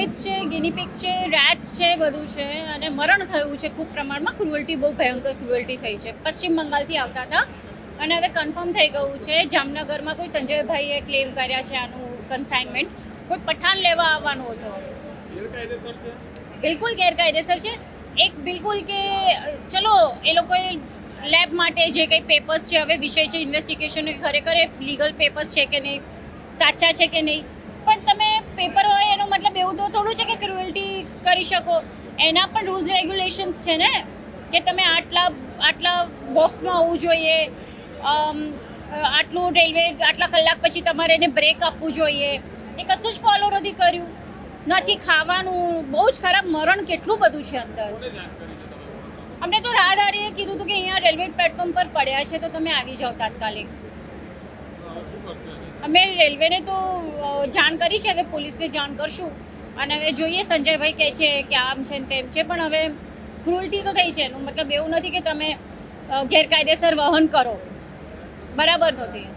Rabbits છે ગિનીપિક્સ છે rates છે બધું છે. અને મરણ થયું છે ખૂબ પ્રમાણમાં. ક્રુઅલ્ટી બહુ ભયંકર ક્રુઅલ્ટી થઈ છે. પશ્ચિમ બંગાળથી આવતા હતા. અને હવે કન્ફર્મ થઈ ગયું છે જામનગરમાં કોઈ સંજયભાઈએ ક્લેમ કર્યા છે આનું કન્સાઇનમેન્ટ કોઈ પઠાણ લેવા આવવાનો હતો. બિલકુલ ગેરકાયદેસર છે. એક બિલકુલ કે ચલો એ લોકોએ લેબ માટે જે કંઈ પેપર્સ છે હવે વિષય છે ઇન્વેસ્ટિગેશન ખરેખર લીગલ પેપર્સ છે કે નહીં? સાચા છે કે નહીં પણ તમે પેપર હોય એનો મતલબ એવું તો થોડું છે કે ક્રુઅલ્ટી કરી શકો. એના પણ રૂલ્સ રેગ્યુલેશન્સ છે ને? કે તમે આટલા આટલા બોક્સમાં હોવું જોઈએ. આટલું રેલવે આટલા કલાક પછી તમારે એને બ્રેક આપવું જોઈએ. એ કશું જ ફોલો નથી કર્યું. નથી ખાવાનું. બહુ જ ખરાબ મરણ કેટલું બધું છે અંદર. અમને તો રાહદારીએ કીધું હતું કે અહીંયા રેલવે પ્લેટફોર્મ પર પડ્યા છે, તો તમે આવી જાઓ તાત્કાલિક? અમે રેલવેને તો જાણ કરી છે, હવે પોલીસને જાણ કરશું. અને હવે જોઈએ, સંજયભાઈ કહે છે કે આમ છે ને તેમ છે, પણ હવે ક્રુઅલ્ટી તો થઈ છે, એનું મતલબ એવું નથી કે તમે ગેરકાયદેસર વહન કરો. બરાબર નહોતી.